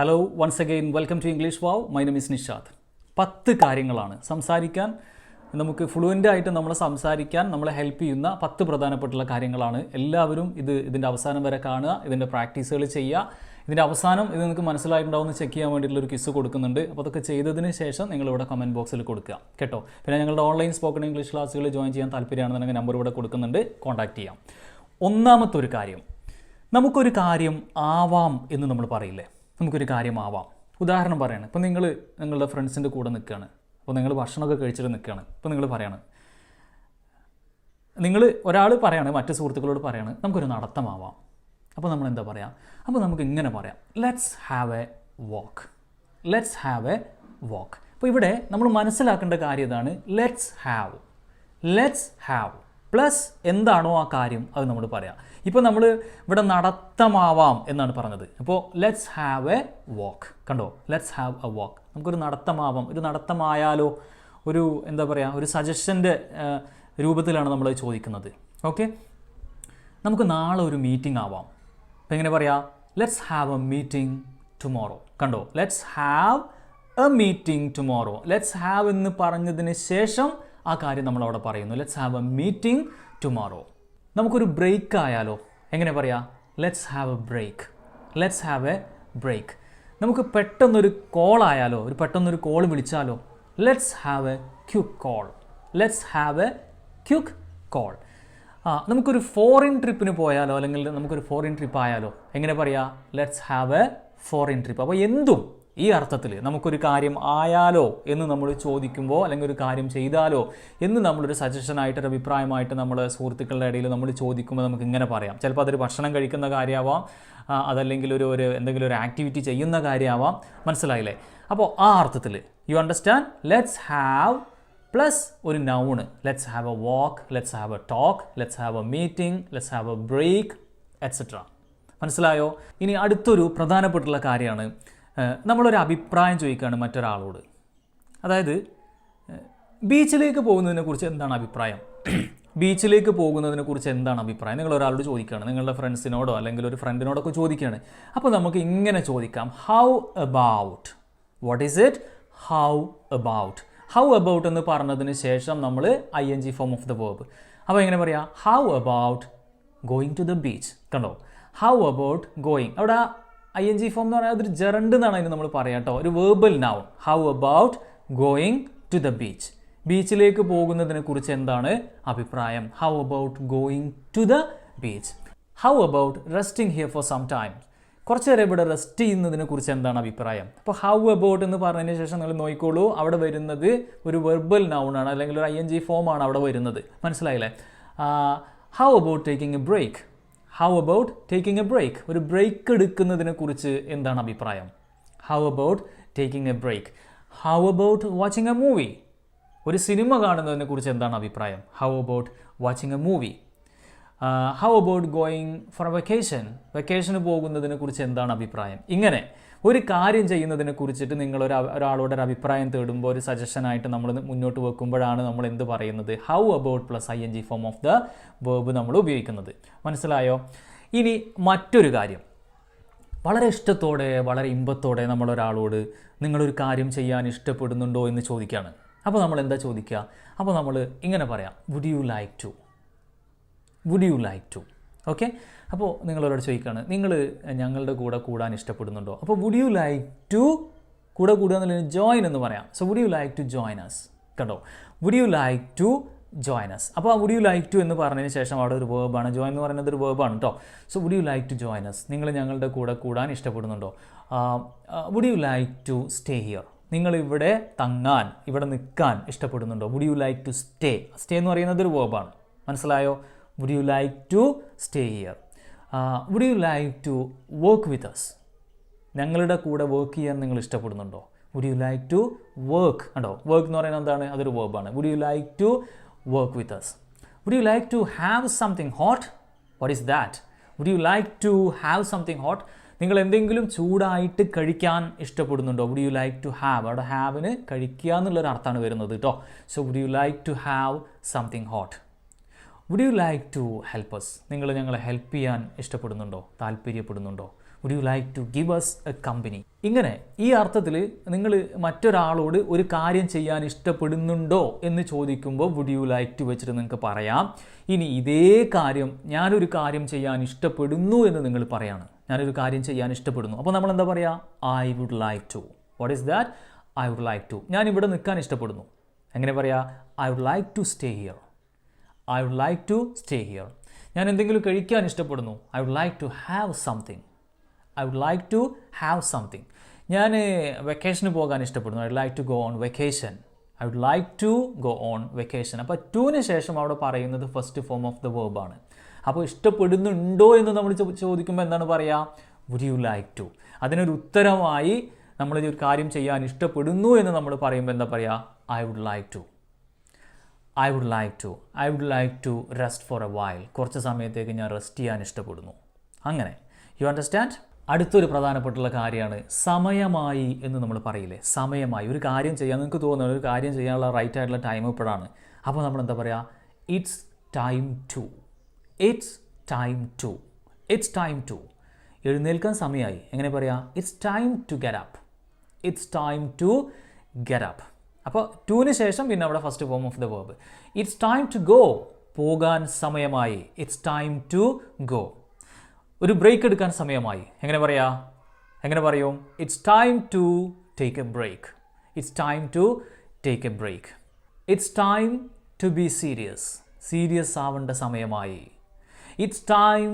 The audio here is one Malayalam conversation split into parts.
Hello once again welcome to English wow my name is Nishad പത്ത് കാര്യങ്ങളാണ്. സംസാരിക്കാൻ നമുക്ക് ഫ്ലുവന്റ് ആയിട്ട് നമ്മൾ സംസാരിക്കാൻ നമ്മളെ ഹെൽപ്പ് ചെയ്യുന്ന പത്ത് പ്രധാനപ്പെട്ടുള്ള കാര്യങ്ങളാണ്. എല്ലാവരും ഇത് ഇതിന്റെ അവസാനം വരെ കാണുക ഇതിന്റെ പ്രാക്ടീസുകൾ ചെയ്യുക. ഇതിന്റെ അവസാനം ഇത് നിങ്ങൾക്ക് മനസ്സിലായിട്ടുണ്ടാവുമെന്ന് ചെക്ക് ചെയ്യാൻ വേണ്ടിയിട്ടുള്ള ഒരു കിസ് കൊടുക്കുന്നുണ്ട്. അപ്പോൾ അതൊക്കെ ചെയ്തതിന് ശേഷം നിങ്ങളിവിടെ കമന്റ് ബോക്സിൽ കൊടുക്കുക. കേട്ടോ? പിന്നെ ഞങ്ങളുടെ ഓൺലൈൻ സ്പോക്കൺ ഇംഗ്ലീഷ് ക്ലാസ്സുകൾ ജോയിൻ ചെയ്യാൻ താല്പര്യമാണെന്നുണ്ടെങ്കിൽ നമ്പർ ഇവിടെ കൊടുക്കുന്നുണ്ട്. കോൺടാക്റ്റ് ചെയ്യാം. ഒന്നാമത്തെ ഒരു കാര്യം. നമുക്കൊരു കാര്യം ആവാം എന്ന് നമ്മൾ പറയില്ലേ? നമുക്കൊരു കാര്യമാവാം. ഉദാഹരണം പറയാണ്. ഇപ്പം നിങ്ങൾ നിങ്ങളുടെ ഫ്രണ്ട്സിന്റെ കൂടെ നിൽക്കുകയാണ് അപ്പോൾ നിങ്ങൾ ഭക്ഷണമൊക്കെ കഴിച്ചിട്ട് നിൽക്കുകയാണ് ഇപ്പോൾ നിങ്ങൾ പറയാണ്. നിങ്ങൾ ഒരാൾ പറയാണ് മറ്റു സുഹൃത്തുക്കളോട് പറയാണ് നമുക്കൊരു നടത്തമാവാം. അപ്പോൾ നമ്മൾ എന്താ പറയുക അപ്പോൾ നമുക്ക് ഇങ്ങനെ പറയാം. Let's have a walk let's have a walk അപ്പോൾ ഇവിടെ നമ്മൾ മനസ്സിലാക്കേണ്ട കാര്യം ഇതാണ്. Let's have let's have plus എന്താണോ ആ കാര്യം അത് നമ്മൾ പറയാം. ഇപ്പോൾ നമ്മൾ ഇവിടെ നടത്തമാവാം എന്നാണ് പറഞ്ഞത്. അപ്പോൾ ലെറ്റ്സ് ഹാവ് എ വാക്ക് കണ്ടോ? ലെറ്റ്സ് ഹാവ് എ വാക്ക് നമുക്കൊരു നടത്തമാവാം. ഒരു നടത്തമായാലോ ഒരു എന്താ പറയുക ഒരു സജഷന്റെ രൂപത്തിലാണ് നമ്മൾ ചോദിക്കുന്നത്. ഓക്കെ നമുക്ക് നാളെ ഒരു മീറ്റിംഗ് ആവാം. അപ്പം എങ്ങനെ പറയാം? Let's have a meeting tomorrow കണ്ടോ? Let's have a meeting tomorrow let's have എന്ന് പറഞ്ഞതിന് ശേഷം ആ കാര്യം നമ്മൾ അവിടെ പറയുന്നു. Let's have a meeting tomorrow നമുക്കൊരു ബ്രേക്ക് ആയാലോ? എങ്ങനെ പറയാം? Let's have a break let's have a break നമുക്ക് പെട്ടെന്നൊരു കോൾ ആയാലോ? ഒരു പെട്ടെന്നൊരു കോൾ വിളിച്ചാലോ? Let's have a quick call let's have a quick call ആ നമുക്കൊരു ഫോറിൻ ട്രിപ്പിന് പോയാലോ? അല്ലെങ്കിൽ നമുക്കൊരു ഫോറിൻ ട്രിപ്പ് ആയാലോ? എങ്ങനെ പറയാ? Let's have a foreign trip അപ്പോൾ എന്തും ഈ അർത്ഥത്തിൽ നമുക്കൊരു കാര്യം ആയാലോ എന്ന് നമ്മൾ ചോദിക്കുമ്പോൾ അല്ലെങ്കിൽ ഒരു കാര്യം ചെയ്താലോ എന്ന് നമ്മളൊരു സജഷനായിട്ട് ഒരു അഭിപ്രായമായിട്ട് നമ്മൾ സുഹൃത്തുക്കളുടെ ഇടയിൽ നമ്മൾ ചോദിക്കുമ്പോൾ നമുക്ക് ഇങ്ങനെ പറയാം. ചിലപ്പോൾ അതൊരു ഭക്ഷണം കഴിക്കുന്ന കാര്യമാവാം അതല്ലെങ്കിൽ ഒരു ഒരു എന്തെങ്കിലും ഒരു ആക്ടിവിറ്റി ചെയ്യുന്ന കാര്യമാവാം. മനസ്സിലായില്ലേ? അപ്പോൾ ആ അർത്ഥത്തിൽ you understand let's have plus ഒരു noun let's have a walk let's have a talk let's have a meeting let's have a break etcetera മനസ്സിലായോ? ഇനി അടുത്തൊരു പ്രധാനപ്പെട്ടുള്ള കാര്യമാണ് നമ്മളൊരു അഭിപ്രായം ചോദിക്കുകയാണ് മറ്റൊരാളോട്. അതായത് ബീച്ചിലേക്ക് പോകുന്നതിനെ കുറിച്ച് എന്താണ് അഭിപ്രായം? ബീച്ചിലേക്ക് പോകുന്നതിനെ കുറിച്ച് എന്താണ് അഭിപ്രായം? നിങ്ങൾ ഒരാളോട് ചോദിക്കുകയാണ് നിങ്ങളുടെ ഫ്രണ്ട്സിനോടോ അല്ലെങ്കിൽ ഒരു ഫ്രണ്ടിനോടൊക്കെ ചോദിക്കുകയാണ്. അപ്പോൾ നമുക്ക് ഇങ്ങനെ ചോദിക്കാം. How about what is it how about how about എന്ന് പറഞ്ഞതിന് ശേഷം നമ്മൾ I N G form of the verb അപ്പോൾ എങ്ങനെ പറയാം? How about going to the beach കണ്ടോ? ഹൗ അബൌട്ട് ഗോയിങ് അവിടെ ഐ എൻ ജി ഫോം എന്ന് പറഞ്ഞാൽ അതൊരു ജെറണ്ട് എന്നാണ് അതിന് നമ്മൾ പറയാം കേട്ടോ. ഒരു verbal noun how about going to the beach ബീച്ചിലേക്ക് പോകുന്നതിനെ കുറിച്ച് എന്താണ് അഭിപ്രായം? How about going to the beach how about resting here for some time കുറച്ച് നേരം ഇവിടെ റെസ്റ്റ് ചെയ്യുന്നതിനെ കുറിച്ച് എന്താണ് അഭിപ്രായം? അപ്പോൾ ഹൗ അബൌട്ട് എന്ന് പറഞ്ഞതിന് ശേഷം നിങ്ങൾ നോക്കിക്കോളൂ. അവിടെ വരുന്നത് ഒരു വെർബൽ നൗൺ ആണ് അല്ലെങ്കിൽ ഒരു ഐ എൻ ജി ഫോം ആണ് അവിടെ വരുന്നത്. മനസ്സിലായില്ലേ? How about taking a break how about taking a break ഒരു ബ്രേക്ക് എടുക്കുന്നതിനെ കുറിച്ച് എന്താണ് അഭിപ്രായം? How about taking a break how about watching a movie ഒരു സിനിമ കാണുന്നതിനെ കുറിച്ച് എന്താണ് അഭിപ്രായം? How about watching a movie how about going for vacation വെക്കേഷന് പോകുന്നതിനെ കുറിച്ച് എന്താണ് അഭിപ്രായം? ഇങ്ങനെ ഒരു കാര്യം ചെയ്യുന്നതിനെ കുറിച്ചിട്ട് നിങ്ങൾ ഒരു ഒരാളോട് ഒരു അഭിപ്രായം തേടുമ്പോൾ ഒരു സജഷനായിട്ട് നമ്മൾ മുന്നോട്ട് വെക്കുമ്പോഴാണ് നമ്മൾ എന്ത് പറയുന്നത്? How about plus I N G form of the verb നമ്മൾ ഉപയോഗിക്കുന്നത്? മനസ്സിലായോ? ഇനി മറ്റൊരു കാര്യം. വളരെ ഇഷ്ടത്തോടെ വളരെ ഇമ്പത്തോടെ നമ്മൾ ഒരാളോട് നിങ്ങളൊരു കാര്യം ചെയ്യാൻ ഇഷ്ടപ്പെടുന്നുണ്ടോ എന്ന് ചോദിക്കുകയാണ്. അപ്പോൾ നമ്മൾ എന്താ ചോദിക്കുക? അപ്പോൾ നമ്മൾ ഇങ്ങനെ പറയാം. Would you like to would you like to okay അപ്പോൾ നിങ്ങളോട് ചോദിക്കുകയാണ് നിങ്ങൾ ഞങ്ങളുടെ കൂടെ കൂടാൻ ഇഷ്ടപ്പെടുന്നുണ്ടോ? അപ്പോൾ വുഡ് യു ലൈക്ക് ടു കൂടെ കൂടുക എന്നുള്ളതിന് ജോയിൻ എന്ന് പറയാം. So would you like to join us കണ്ടോ? Would you like to join us അപ്പോൾ ആ വുഡ് യു ലൈക്ക് ടു എന്ന് പറഞ്ഞതിന് ശേഷം അവിടെ ഒരു വേർബാണ് ജോയിൻ എന്ന് പറയുന്നത് ഒരു വേർബാണ് കേട്ടോ so would you like to join us നിങ്ങൾ ഞങ്ങളുടെ കൂടെ കൂടാൻ ഇഷ്ടപ്പെടുന്നുണ്ടോ? Would you like to stay here നിങ്ങൾ ഇവിടെ തങ്ങാൻ ഇവിടെ നിൽക്കാൻ ഇഷ്ടപ്പെടുന്നുണ്ടോ? Would you like to stay stay എന്ന് പറയുന്നത് ഒരു വേർബാണ് മനസ്സിലായോ? Would you like to stay here would you like to work with us ഞങ്ങളുടെ കൂടെ വർക്ക് ചെയ്യാൻ നിങ്ങൾ ഇഷ്ടപ്പെടുന്നുണ്ടോ? Would you like to work ഉണ്ടോ? വർക്ക് എന്ന് പറയുന്നത് എന്താണ്? അതൊരു വേർബാണ് would you like to work with us would you like to have something hot what is that would you like to have something hot നിങ്ങൾ എന്തെങ്കിലും ചൂടായിട്ട് കഴിക്കാൻ ഇഷ്ടപ്പെടുന്നുണ്ടോ? Would you like to have അവിടെ ഹാവിന് കഴിക്കുക എന്നുള്ളൊരു അർത്ഥമാണ് വരുന്നത് കേട്ടോ so would you like to have something hot would you like to help us നിങ്ങൾ ഞങ്ങളെ ഹെൽപ്പ് ചെയ്യാൻ ഇഷ്ടപ്പെടുന്നുണ്ടോ? താല്പര്യപ്പെടുന്നുണ്ടോ? Would you like to give us a company ഇങ്ങനെ ഈ അർത്ഥത്തിൽ നിങ്ങൾ മറ്റൊരാളോട് ഒരു കാര്യം ചെയ്യാൻ ഇഷ്ടപ്പെടുന്നുണ്ടോ എന്ന് ചോദിക്കുമ്പോൾ വുഡ് യു ലൈക്ക് ടു വെച്ചിട്ട് നിങ്ങൾക്ക് പറയാം. ഇനി ഇതേ കാര്യം ഞാനൊരു കാര്യം ചെയ്യാൻ ഇഷ്ടപ്പെടുന്നു എന്ന് നിങ്ങൾ പറയാണ്. ഞാനൊരു കാര്യം ചെയ്യാൻ ഇഷ്ടപ്പെടുന്നു. അപ്പോൾ നമ്മൾ എന്താ പറയുക I would like to what is that I would like to ഞാൻ ഇവിടെ നിൽക്കാൻ ഇഷ്ടപ്പെടുന്നു. എങ്ങനെ പറയാ? I would like to stay here I would like to stay here ഞാൻ എന്തെങ്കിലും കഴിക്കാൻ ഇഷ്ടപ്പെടുന്നു. I would like to have something I would like to have something ഞാൻ വെക്കേഷന് പോകാൻ ഇഷ്ടപ്പെടുന്നു. I like to go on vacation I would like to go on vacation അപ്പോൾ ടുവിന് ശേഷം അവിടെ പറയുന്നത് ഫസ്റ്റ് ഫോം ഓഫ് ദ വേർബാണ് അപ്പോൾ ഇഷ്ടപ്പെടുന്നുണ്ടോ എന്ന് നമ്മൾ ചോദിക്കുമ്പോൾ എന്താണ് പറയുക വുഡ് യു ലൈക്ക് ടു അതിനൊരു ഉത്തരമായി നമ്മൾ ഒരു കാര്യം ചെയ്യാൻ ഇഷ്ടപ്പെടുന്നു എന്ന് നമ്മൾ പറയുമ്പോൾ എന്താ പറയുക I would like to I would like to I would like to rest for a while കുറച്ച് സമയത്തേക്ക് ഞാൻ റെസ്റ്റ് ചെയ്യാൻ ഇഷ്ടപ്പെടുന്നു. അങ്ങനെ. യു അണ്ടർസ്റ്റാൻഡ് അടുത്തൊരു പ്രധാനപ്പെട്ടുള്ള കാര്യമാണ് സമയമായി എന്ന് നമ്മൾ പറയില്ലേ? സമയമായി. ഒരു കാര്യം ചെയ്യാൻ നിങ്ങൾക്ക് തോന്നുന്നത് ഒരു കാര്യം ചെയ്യാനുള്ള റൈറ്റ് ആയിട്ടുള്ള ടൈം ഇപ്പോഴാണ്. അപ്പോൾ നമ്മൾ എന്താ പറയുക it's time to it's time to it's time to എഴുന്നേൽക്കാൻ സമയമായി. എങ്ങനെ പറയാം? It's time to get up it's time to get up അപ്പോൾ ടുവിന് ശേഷം പിന്നെ അവിടെ first form of the verb it's time to go പോകാൻ സമയമായി. ഇറ്റ്സ് ടൈം ടു ഗോ ഒരു ബ്രേക്ക് എടുക്കാൻ സമയമായി. എങ്ങനെ പറയാ? എങ്ങനെ പറയും? It's time to take a break it's time to take a break it's time to be serious serious ആവേണ്ട സമയമായി. It's time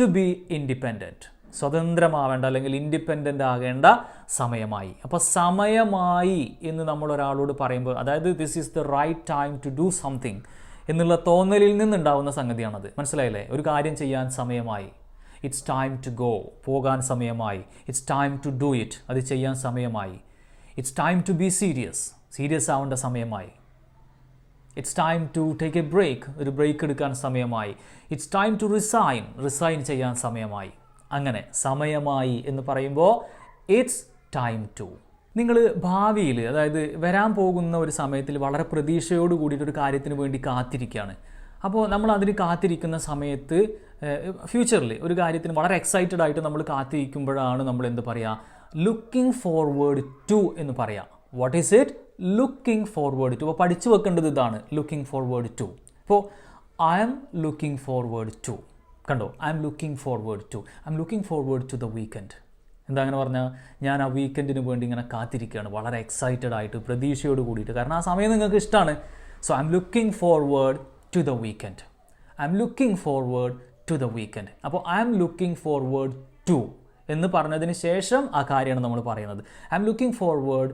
to be independent സ്വതന്ത്രമാവേണ്ട അല്ലെങ്കിൽ ഇൻഡിപെൻഡന്റ് ആകേണ്ട സമയമായി. അപ്പോൾ സമയമായി എന്ന് നമ്മൾ ഒരാളോട് പറയുമ്പോൾ അതായത് this is the right time to do something എന്നുള്ള തോന്നലിൽ നിന്നുണ്ടാവുന്ന സംഗതിയാണത്. മനസ്സിലായില്ലേ? ഒരു കാര്യം ചെയ്യാൻ സമയമായി. ഇറ്റ്സ് ടൈം ടു ഗോ പോകാൻ സമയമായി. It's time to do it അത് ചെയ്യാൻ സമയമായി. It's time to be serious serious ആവേണ്ട സമയമായി. It's time to take a break ഒരു ബ്രേക്ക് എടുക്കാൻ സമയമായി. It's time to resign resign ചെയ്യാൻ സമയമായി. അങ്ങനെ സമയമായി എന്ന് പറയുമ്പോൾ ഇറ്റ്സ് ടൈം ടു നിങ്ങൾ ഭാവിയിൽ അതായത് വരാൻ പോകുന്ന ഒരു സമയത്തിൽ വളരെ പ്രതീക്ഷയോട് കൂടിയിട്ട് ഒരു കാര്യത്തിന് വേണ്ടി കാത്തിരിക്കുകയാണ് അപ്പോൾ നമ്മൾ അതിന് കാത്തിരിക്കുന്ന സമയത്ത് ഫ്യൂച്ചറിൽ ഒരു കാര്യത്തിന് വളരെ എക്സൈറ്റഡ് ആയിട്ട് നമ്മൾ കാത്തിരിക്കുമ്പോഴാണ് നമ്മൾ എന്ത് പറയുക ലുക്കിംഗ് ഫോർവേഡ് ടു എന്ന് പറയാം. What is it looking forward to അപ്പോൾ പഠിച്ചു വെക്കേണ്ടത് ഇതാണ് ലുക്കിംഗ് ഫോർവേഡ് ടു അപ്പോൾ I'm looking forward to കണ്ടോ I'm looking forward to I'm looking forward to the weekend എന്താ അങ്ങനെ പറഞ്ഞാൽ ഞാൻ ആ വീക്കെൻഡിന് വേണ്ടി ഇങ്ങനെ കാത്തിരിക്കുകയാണ്. വളരെ എക്സൈറ്റഡ് ആയിട്ട് പ്രതീക്ഷയോട് കൂടിയിട്ട്. കാരണം ആ സമയം നിങ്ങൾക്ക് ഇഷ്ടമാണ് so I'm looking forward to the weekend I'm looking forward to the weekend അപ്പോൾ I'm looking forward to എന്ന് പറഞ്ഞതിന് ശേഷം ആ കാര്യമാണ് നമ്മൾ പറയുന്നത്. I'm looking forward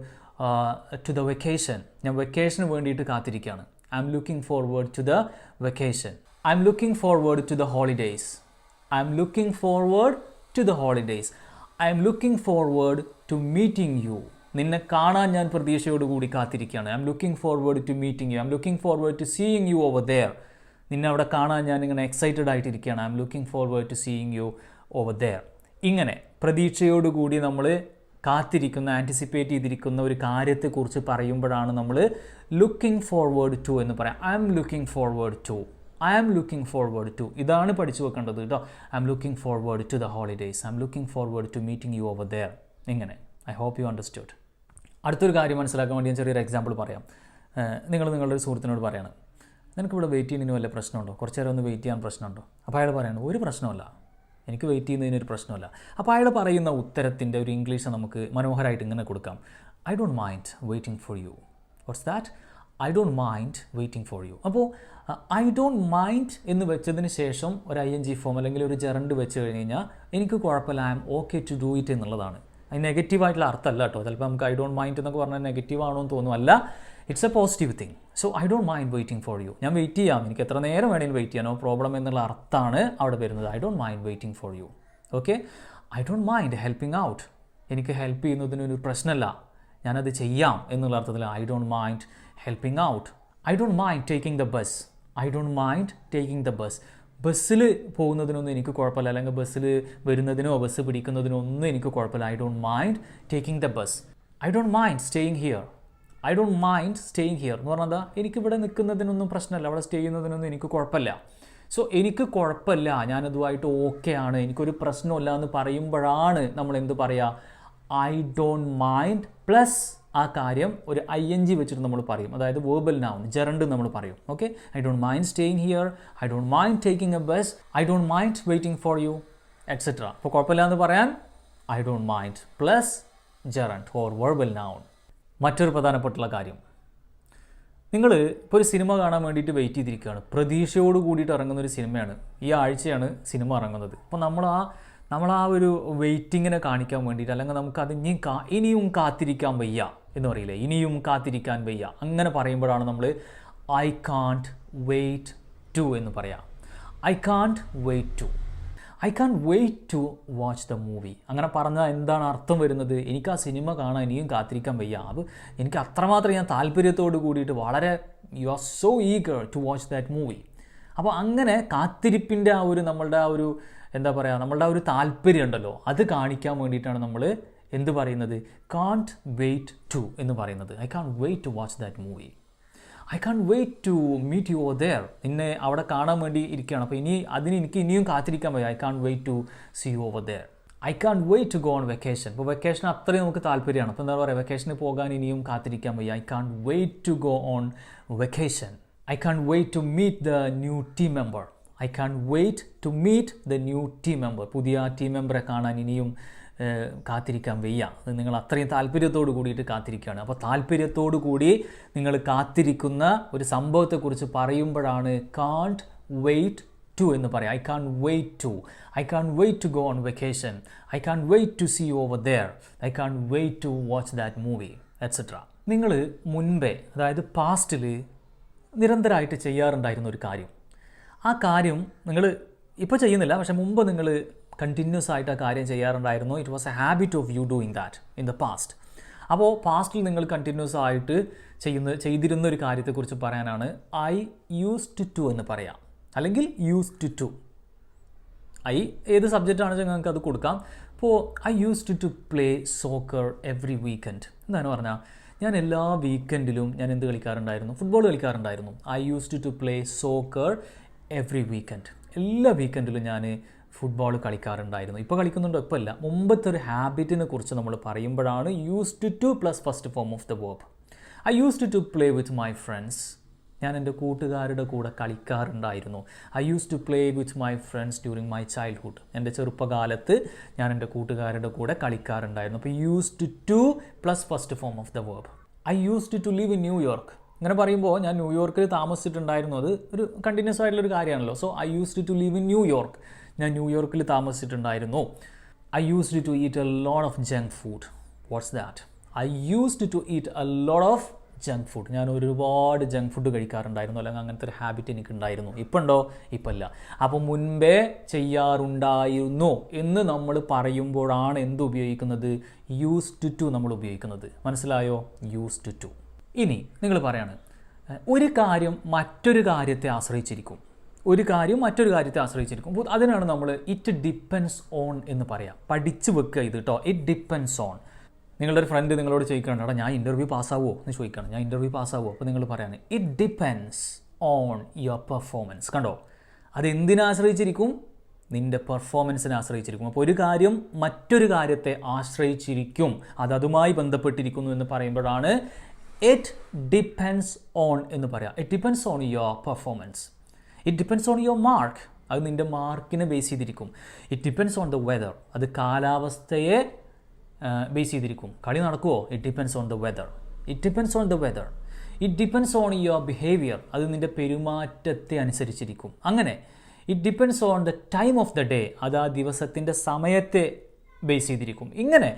to the vacation ഞാൻ വെക്കേഷന് വേണ്ടിയിട്ട് കാത്തിരിക്കുകയാണ്. I'm looking forward to the vacation I looking forward to the holidays. I'm looking forward to the holidays. I'm looking forward to meeting you. നിന്നെ കാണാൻ ഞാൻ പ്രതീക്ഷയോടുകൂടി കാത്തിരിക്കുകയാണ്. I'm looking forward to meeting you I'm looking forward to seeing you over there നിന്നെ അവിടെ കാണാൻ ഞാൻ ഇങ്ങനെ excited ആയിട്ടിരിക്കുകയാണ്. I'm looking forward to seeing you over there ഇങ്ങനെ പ്രതീക്ഷയോടുകൂടി നമ്മൾ കാത്തിരിക്കുന്ന ആന്റിസിപ്പേറ്റ് ചെയ്തിരിക്കുന്ന ഒരു കാര്യത്തെക്കുറിച്ച് പറയുമ്പോഴാണ് നമ്മൾ ലുക്കിംഗ് ഫോർവേഡ് ടു എന്ന് പറയാം. I'm looking forward to I am looking forward to ഇതാണ് പഠിച്ചു വെക്കേണ്ടത് കേട്ടോ I'm looking forward to the holidays I'm looking forward to meeting you over there ഇങ്ങനെ. ഐ ഹോപ്പ് യു അണ്ടർസ്റ്റുഡ് അടുത്തൊരു കാര്യം മനസ്സിലാക്കാൻ വേണ്ടി ഞാൻ ചെറിയൊരു എക്സാമ്പിൾ പറയാം. നിങ്ങൾ നിങ്ങളുടെ ഒരു സുഹൃത്തിനോട് പറയണം നിനക്കിവിടെ വെയിറ്റ് ചെയ്യുന്നതിന് വല്ല പ്രശ്നമുണ്ടോ? കുറച്ച് നേരം ഒന്ന് വെയിറ്റ് ചെയ്യാൻ പ്രശ്നമുണ്ടോ? അപ്പോൾ അയാൾ പറയണം ഒരു പ്രശ്നമല്ല എനിക്ക് വെയിറ്റ് ചെയ്യുന്നതിനൊരു പ്രശ്നമല്ല അപ്പോൾ അയാൾ പറയുന്ന ഉത്തരത്തിന്റെ ഒരു ഇംഗ്ലീഷ് നമുക്ക് മനോഹരമായിട്ട് ഇങ്ങനെ കൊടുക്കാം. I don't mind waiting for you what's that I don't mind waiting for you അപ്പോൾ ഐ ഡോണ്ട് മൈൻഡ് എന്ന് വെച്ചതിന് ശേഷം ഒരു ഐ എൻ ജി ഫോം അല്ലെങ്കിൽ ഒരു ജെറണ്ട് വെച്ച് കഴിഞ്ഞ് കഴിഞ്ഞാൽ എനിക്ക് കുഴപ്പമില്ല I'm okay to do it എന്നുള്ളതാണ്. അത് നെഗറ്റീവായിട്ടുള്ള അർത്ഥമല്ല കേട്ടോ. ചിലപ്പോൾ നമുക്ക് ഐ ഡോണ്ട് മൈൻഡ് എന്നൊക്കെ പറഞ്ഞാൽ നെഗറ്റീവ് ആണോ എന്ന് തോന്നുമല്ല. It's a positive thing so I don't mind waiting for you ഞാൻ വെയിറ്റ് ചെയ്യാം. എനിക്ക് എത്ര നേരം വേണമെങ്കിലും വെയിറ്റ് ചെയ്യാനോ പ്രോബ്ലം എന്നുള്ള അർത്ഥമാണ് അവിടെ വരുന്നത്. I don't mind waiting for you okay I don't mind helping out എനിക്ക് ഹെൽപ്പ് ചെയ്യുന്നതിനൊരു പ്രശ്നമല്ല. ഞാനത് ചെയ്യാം എന്നുള്ള അർത്ഥത്തിൽ I don't mind helping out I don't mind taking the bus I don't mind taking the bus. ബസ്സിൽ പോകുന്നതിനൊന്നും എനിക്ക് കുഴപ്പമില്ല. അല്ലെങ്കിൽ ബസ്സിൽ വരുന്നതിനോ ബസ് പിടിക്കുന്നതിനോ ഒന്നും എനിക്ക് കുഴപ്പമില്ല. I don't mind taking the bus. I don't mind staying here. I don't mind staying here എന്ന് പറഞ്ഞാൽ എനിക്കിവിടെ നിൽക്കുന്നതിനൊന്നും പ്രശ്നമല്ല. അവിടെ സ്റ്റേ ചെയ്യുന്നതിനൊന്നും എനിക്ക് കുഴപ്പമില്ല. സോ എനിക്ക് കുഴപ്പമില്ല. ഞാനതുമായിട്ട് ഓക്കെ ആണ്. എനിക്കൊരു പ്രശ്നമില്ല എന്ന് പറയുമ്പോഴാണ് നമ്മൾ എന്ത് പറയുക? ഐ ഡോണ്ട് മൈൻഡ് പ്ലസ് ആ കാര്യം ഒരു ഐ എൻ ജി വെച്ചിട്ട് നമ്മൾ പറയും. അതായത് വേർബൽ നൗൺ ജെറണ്ട് നമ്മൾ പറയും. Okay I don't mind staying here I don't mind taking a bus I don't mind waiting for you etcetera അപ്പോൾ കുഴപ്പമില്ല എന്ന് പറയാൻ I don't mind plus gerund or verbal noun മറ്റൊരു പ്രധാനപ്പെട്ടുള്ള കാര്യം. നിങ്ങൾ ഇപ്പോൾ ഒരു സിനിമ കാണാൻ വേണ്ടിയിട്ട് വെയിറ്റ് ചെയ്തിരിക്കുകയാണ്. പ്രതീക്ഷയോട് കൂടിയിട്ട് ഇറങ്ങുന്ന ഒരു സിനിമയാണ്. ഈ ആഴ്ചയാണ് സിനിമ ഇറങ്ങുന്നത്. അപ്പോൾ നമ്മൾ ആ നമ്മൾ ആ ഒരു വെയിറ്റിങ്ങിനെ കാണിക്കാൻ വേണ്ടിയിട്ട് അല്ലെങ്കിൽ നമുക്ക് അത് ഇനിയും കാ ഇനിയും കാത്തിരിക്കാൻ വയ്യ എന്ന് പറയില്ലേ? ഇനിയും കാത്തിരിക്കാൻ വയ്യ. അങ്ങനെ പറയുമ്പോഴാണ് നമ്മൾ ഐ കാൺട്ട് വെയിറ്റ് ടു എന്ന് പറയാം. I can't wait to I can't wait to watch the movie അങ്ങനെ പറഞ്ഞാൽ എന്താണ് അർത്ഥം വരുന്നത്? എനിക്ക് ആ സിനിമ കാണാൻ ഇനിയും കാത്തിരിക്കാൻ വയ്യ. അത് എനിക്ക് അത്രമാത്രം ഞാൻ താല്പര്യത്തോട് കൂടിയിട്ട് വളരെ you are so eager to watch that movie അപ്പോൾ അങ്ങനെ കാത്തിരിപ്പിന്റെ ആ ഒരു നമ്മളുടെ ആ ഒരു എന്താ പറയുക നമ്മളുടെ ഒരു താല്പര്യം ഉണ്ടല്ലോ അത് കാണിക്കാൻ വേണ്ടിയിട്ടാണ് നമ്മൾ എന്ത് പറയുന്നത്? കാൺട്ട് വെയിറ്റ് ടു എന്ന് പറയുന്നത്. I can't wait to watch that movie I can't wait to meet you over there നിന്നെ അവിടെ കാണാൻ വേണ്ടി ഇരിക്കുകയാണ്. അപ്പോൾ ഇനി അതിന് എനിക്ക് ഇനിയും കാത്തിരിക്കാൻ പറ്റും. I can't wait to see you over there I can't wait to go on vacation ഇപ്പോൾ വെക്കേഷൻ അത്രയും നമുക്ക് താല്പര്യമാണ്. അപ്പോൾ എന്താ പറയുക വെക്കേഷന് പോകാൻ ഇനിയും കാത്തിരിക്കാൻ വയ്യ. I can't wait to go on vacation I can't wait to meet the new team member I can't wait to meet the new team member പുതിയ ടീം മെമ്പറെ കാണാൻ ഇനിയും കാത്തിരിക്കാൻ വയ്യ. നിങ്ങൾ അത്രയും താല്പര്യത്തോട് കൂടിയിട്ട് കാത്തിരിക്കുകയാണ്. അപ്പോൾ താല്പര്യത്തോടു കൂടി നിങ്ങൾ കാത്തിരിക്കുന്ന ഒരു സംഭവത്തെക്കുറിച്ച് പറയുമ്പോഴാണ് കാൺട്ട് വെയിറ്റ് ടു എന്ന് പറയാം. I can't wait to I can't wait to go on vacation I can't wait to see over there I can't wait to watch that movie etcetera നിങ്ങൾ മുൻപേ അതായത് പാസ്റ്റിൽ നിരന്തരമായിട്ട് ചെയ്യാറുണ്ടായിരുന്ന ഒരു കാര്യം. ആ കാര്യം നിങ്ങൾ ഇപ്പോൾ ചെയ്യുന്നില്ല. പക്ഷെ മുമ്പ് നിങ്ങൾ കണ്ടിന്യൂസ് ആയിട്ട് ആ കാര്യം ചെയ്യാറുണ്ടായിരുന്നു. It was a habit of you doing that in the past അപ്പോൾ പാസ്റ്റിൽ നിങ്ങൾ കണ്ടിന്യൂസ് ആയിട്ട് ചെയ്യുന്ന ചെയ്തിരുന്ന ഒരു കാര്യത്തെക്കുറിച്ച് പറയാനാണ് ഐ യൂസ് ടു ടു എന്ന് പറയാം. അല്ലെങ്കിൽ യൂസ് ടു ടു ഐ ഏത് സബ്ജക്റ്റ് ആണെന്ന് വെച്ചാൽ നിങ്ങൾക്ക് അത് കൊടുക്കാം. ഇപ്പോൾ I use to to play soccer every weekend എന്താണ് പറഞ്ഞാൽ ഞാൻ എല്ലാ വീക്കെൻഡിലും ഞാൻ എന്ത് കളിക്കാറുണ്ടായിരുന്നു? Football കളിക്കാറുണ്ടായിരുന്നു. I use to to play soccer every weekend എല്ലാ വീക്കെൻഡിലും ഞാൻ ഫുട്ബോൾ കളിക്കാറുണ്ടായിരുന്നു. ഇപ്പോൾ കളിക്കുന്നുണ്ടോ? ഇപ്പോൾ അല്ല മുമ്പത്തെ ഒരു ഹാബിറ്റിനെ കുറിച്ച് നമ്മൾ പറയുമ്പോഴാണ് use to to plus first form of the verb I use to to play with my friends ഞാൻ എന്റെ കൂട്ടുകാരുടെ കൂടെ കളിക്കാറുണ്ടായിരുന്നു. I use to play with my friends during my childhood എന്റെ ചെറുപ്പകാലത്ത് ഞാൻ എന്റെ കൂട്ടുകാരുടെ കൂടെ കളിക്കാറുണ്ടായിരുന്നു. അപ്പോൾ use to to plus first form of the verb I used to live in New York ഇങ്ങനെ പറയുമ്പോൾ ഞാൻ ന്യൂയോർക്കിൽ താമസിച്ചിട്ടുണ്ടായിരുന്നത് ഒരു കണ്ടിന്യൂസ് ആയിട്ടുള്ള ഒരു കാര്യമാണല്ലോ. So I used to live in New York ഞാൻ ന്യൂയോർക്കിൽ താമസിച്ചിട്ടുണ്ടായിരുന്നു. I used to eat a lot of junk food what's that I used to eat a lot of junk food ഞാൻ ഒരുപാട് ജങ്ക് ഫുഡ് കഴിക്കാറുണ്ടായിരുന്നു. അല്ലെങ്കിൽ അങ്ങനത്തെ ഒരു ഹാബിറ്റ് എനിക്കുണ്ടായിരുന്നു. ഇപ്പം ഉണ്ടോ ഇപ്പം ഇല്ല അപ്പോൾ മുൻപേ ചെയ്യാറുണ്ടായിരുന്നു എന്ന് നമ്മൾ പറയുമ്പോഴാണ് എന്ത് ഉപയോഗിക്കുന്നത് യൂസ്ഡ് ടു നമ്മൾ ഉപയോഗിക്കുന്നത്. മനസ്സിലായോ? യൂസ്ഡ് ടു ഇനി നിങ്ങൾ പറയാണ് ഒരു കാര്യം മറ്റൊരു കാര്യത്തെ ആശ്രയിച്ചിരിക്കും. ഒരു കാര്യം മറ്റൊരു കാര്യത്തെ ആശ്രയിച്ചിരിക്കും. അതിനാണ് നമ്മൾ ഇറ്റ് ഡിപ്പെൻസ് ഓൺ എന്ന് പറയാം. പഠിച്ചു വെക്കുക ഇത് കേട്ടോ ഇറ്റ് ഡിപ്പെൻസ് ഓൺ നിങ്ങളുടെ ഒരു ഫ്രണ്ട് നിങ്ങളോട് ചോദിക്കുകയാണ് എടാ ഞാൻ ഇന്റർവ്യൂ പാസ്സാവോ എന്ന് ചോദിക്കുകയാണ്. ഞാൻ ഇന്റർവ്യൂ പാസ്സാവോ അപ്പോൾ നിങ്ങൾ പറയാണ് it depends on your performance കണ്ടോ? അത് എന്തിനെ ആശ്രയിച്ചിരിക്കും? നിന്റെ പെർഫോമൻസിനെ ആശ്രയിച്ചിരിക്കും. അപ്പോൾ ഒരു കാര്യം മറ്റൊരു കാര്യത്തെ ആശ്രയിച്ചിരിക്കും. അത് അതുമായി ബന്ധപ്പെട്ടിരിക്കുന്നു എന്ന് പറയുമ്പോഴാണ് ഇറ്റ് ഡിപ്പെൻസ് ഓൺ എന്ന് പറയാം. It depends on your performance it depends on your mark അത് നിന്റെ മാർക്കിനെ ബേസ് ചെയ്തിരിക്കും. It depends on the weather അത് കാലാവസ്ഥയെ ബേസ് ചെയ്തിരിക്കും. കളി നടക്കുമോ it depends on the weather it depends on the weather it depends on your behaviour അത് നിന്റെ പെരുമാറ്റത്തെ അനുസരിച്ചിരിക്കും. അങ്ങനെ it depends on the time of the day അത് ആ ദിവസത്തിന്റെ സമയത്തെ ബേസ് ചെയ്തിരിക്കും. ഇങ്ങനെ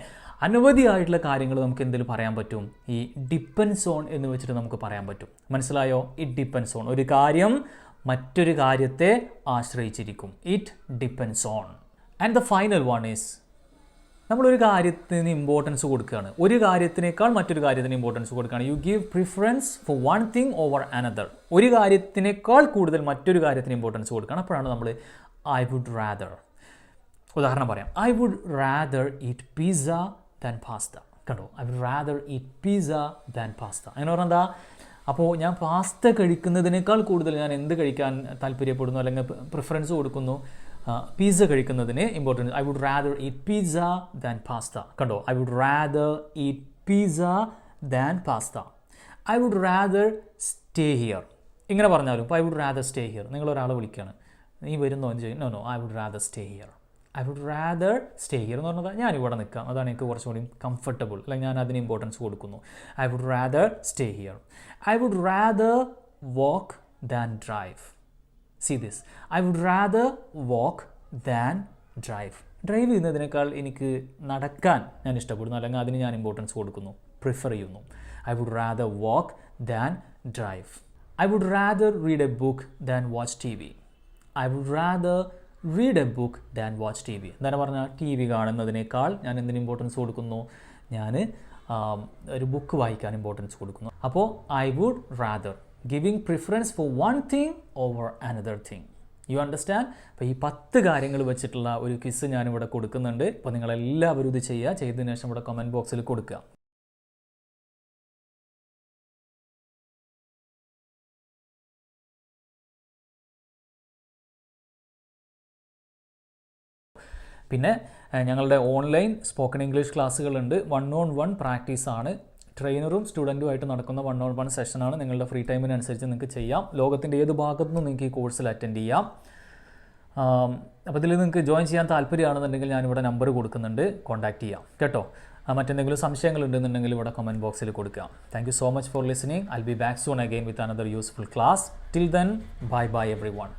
അനവധിയായിട്ടുള്ള കാര്യങ്ങൾ നമുക്ക് എന്തെങ്കിലും പറയാൻ പറ്റും? ഈ ഡിപ്പെൻസ് ഓൺ എന്ന് വെച്ചിട്ട് നമുക്ക് പറയാൻ പറ്റും. മനസ്സിലായോ? ഇറ്റ് ഡിപ്പെൻസ് ഓൺ ഒരു കാര്യം മറ്റൊരു കാര്യത്തെ ആശ്രയിച്ചിരിക്കും. It depends on and the final one is നമ്മളൊരു കാര്യത്തിന് ഇമ്പോർട്ടൻസ് കൊടുക്കുകയാണ്. ഒരു കാര്യത്തിനേക്കാൾ മറ്റൊരു കാര്യത്തിന് ഇമ്പോർട്ടൻസ് കൊടുക്കുകയാണ്. You give preference for one thing over another ഒരു കാര്യത്തിനേക്കാൾ കൂടുതൽ മറ്റൊരു കാര്യത്തിന് ഇമ്പോർട്ടൻസ് കൊടുക്കുകയാണ്. അപ്പോഴാണ് നമ്മൾ ഐ വുഡ് റാദർ ഉദാഹരണം പറയാം. I would rather eat pizza than pasta കണ്ടോ? I will rather eat pizza than pasta അങ്ങനെ പറഞ്ഞാൽ എന്താ അപ്പോൾ ഞാൻ പാസ്ത കഴിക്കുന്നതിനേക്കാൾ കൂടുതൽ ഞാൻ എന്ത് കഴിക്കാൻ താല്പര്യപ്പെടുന്നു അല്ലെങ്കിൽ പ്രിഫറൻസ് കൊടുക്കുന്നു പിസ്സ കഴിക്കുന്നതിന് importance I would rather eat pizza than pasta കണ്ടോ? I would rather eat pizza than pasta I would rather stay here ഇങ്ങനെ പറഞ്ഞാലും ഇപ്പോൾ I would rather stay here നിങ്ങൾ ഒരാളെ വിളിക്കുകയാണ് നീ വരുന്നോ? എന്ന് ചോദിക്കും no no I would rather stay here I would rather stay here എന്ന് പറഞ്ഞാൽ ഞാൻ ഇവിടെ നിൽക്കാം. അതാണ് എനിക്ക് കുറച്ചുകൂടി കംഫർട്ടബിൾ അല്ലെങ്കിൽ ഞാൻ അതിന് ഇമ്പോർട്ടൻസ് കൊടുക്കുന്നു. I would rather stay here I would rather walk than drive see this I would rather walk than drive drive ചെയ്യുന്നതിനേക്കാൾ എനിക്ക് നടക്കാൻ ഞാൻ ഇഷ്ടപ്പെടുന്നു. അല്ലെങ്കിൽ അതിന് ഞാൻ ഇമ്പോർട്ടൻസ് കൊടുക്കുന്നു. പ്രിഫർ ചെയ്യുന്നു. I would rather walk than drive I would rather read a book than watch T V I would rather read a book than watch T V എന്താണ് പറഞ്ഞാൽ ടി വി കാണുന്നതിനേക്കാൾ ഞാൻ എന്തിന് ഇമ്പോർട്ടൻസ് കൊടുക്കുന്നു? ഞാൻ ഒരു ബുക്ക് വായിക്കാൻ ഇമ്പോർട്ടൻസ് കൊടുക്കുന്നു. അപ്പോൾ I would rather giving preference for one thing over another thing you understand അപ്പോൾ ഈ പത്ത് കാര്യങ്ങൾ വെച്ചിട്ടുള്ള ഒരു ക്വിസ് ഞാനിവിടെ കൊടുക്കുന്നുണ്ട്. അപ്പോൾ നിങ്ങളെല്ലാവരും ഇത് ചെയ്യുക. ചെയ്തതിന് ശേഷം ഇവിടെ കമന്റ് ബോക്സിൽ കൊടുക്കുക. പിന്നെ ഞങ്ങളുടെ ഓൺലൈൻ സ്പോക്കൺ ഇംഗ്ലീഷ് ക്ലാസ്സുകളുണ്ട്. വൺ ഓൺ വൺ പ്രാക്ടീസ് ആണ്. ട്രെയിനറും സ്റ്റുഡന്റുമായിട്ട് നടക്കുന്ന വൺ ഓൺ വൺ സെഷനാണ് നിങ്ങളുടെ ഫ്രീ ടൈമിനനുസരിച്ച് നിങ്ങൾക്ക് ചെയ്യാം. ലോകത്തിന്റെ ഏത് ഭാഗത്തു നിന്നും നിങ്ങൾക്ക് ഈ കോഴ്സിൽ അറ്റൻഡ് ചെയ്യാം. അപ്പോൾ ഇതിൽ നിങ്ങൾക്ക് ജോയിൻ ചെയ്യാൻ താല്പര്യമാണെന്നുണ്ടെങ്കിൽ ഞാനിവിടെ നമ്പർ കൊടുക്കുന്നുണ്ട്. കോൺടാക്റ്റ് ചെയ്യാം. കേട്ടോ? മറ്റെന്തെങ്കിലും സംശയങ്ങൾ ഉണ്ടെന്നുണ്ടെങ്കിൽ ഇവിടെ കമന്റ് ബോക്സിൽ കൊടുക്കുക thank you so much for listening I be back soon again with another useful class till then bye bye everyone